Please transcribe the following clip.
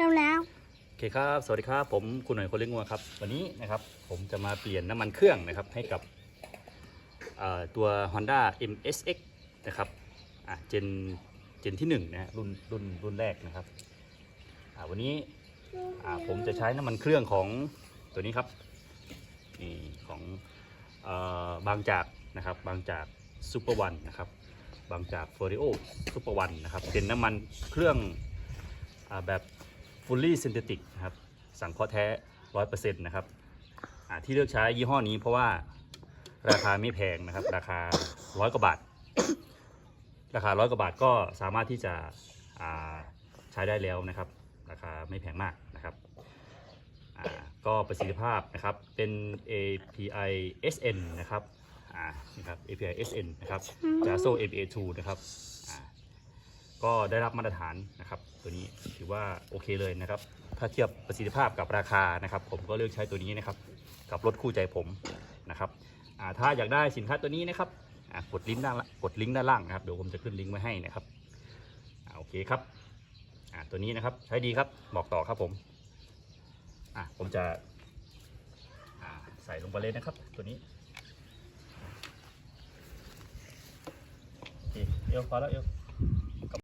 แล้วแล้วโอเคครับ สวัสดีครับ ผมคุณหน่อยคนเลี้ยงงัวครับ วันนี้นะครับผมจะมาเปลี่ยนน้ำมันเครื่องนะครับให้กับตัว Honda MSX นะครับเจนเจนที่1นะฮะรุ่นรุ่นรุ่นแรกนะครับวันนี้ผมจะใช้น้ำมันเครื่องของตัวนี้ครับนี่ของอบางจากนะครับบางจากซูเปอร์วันนะครับบางจากฟอริโอซูเปอร์วันนะครับเป็นน้ำมันเครื่องอแบบ fully synthetic นะครับสังเคราะห์แท้100%นะครับที่เลือกใช้ยี่ห้อนี้เพราะว่าราคาไม่แพงนะครับ ราคาร้อยกว่าบาท ราคาร้อยกว่าบาทก็สามารถที่จะใช้ได้แล้วนะครับ ราคาไม่แพงมากนะครับก็ประสิทธิภาพนะครับเป็น API SN นะครับอ่านี่ครับ API SN นะครับ JASO APA2 นะครับอ่า ก็ได้รับมาตรฐานนะครับ ตัวนี้ถือว่าโอเคเลยนะครับ ถ้าเทียบประสิทธิภาพกับราคานะครับ ผมก็เลือกใช้ตัวนี้นะครับ กับรถคู่ใจผมนะครับถ้าอยากได้สินค้าตัวนี้นะครับกดลิงก์ด้านลกดลิงก์ด้านล่างนะครับเดี๋ยวผมจะขึ้นลิงก์ไว้ให้นะครับอโอเคครับตัวนี้นะครับใช้ดีครับบอกต่อครับผมผมจะใส่ลงไปเลยนะครับ ตัวนี้โอเคเอวพอแล้วเอว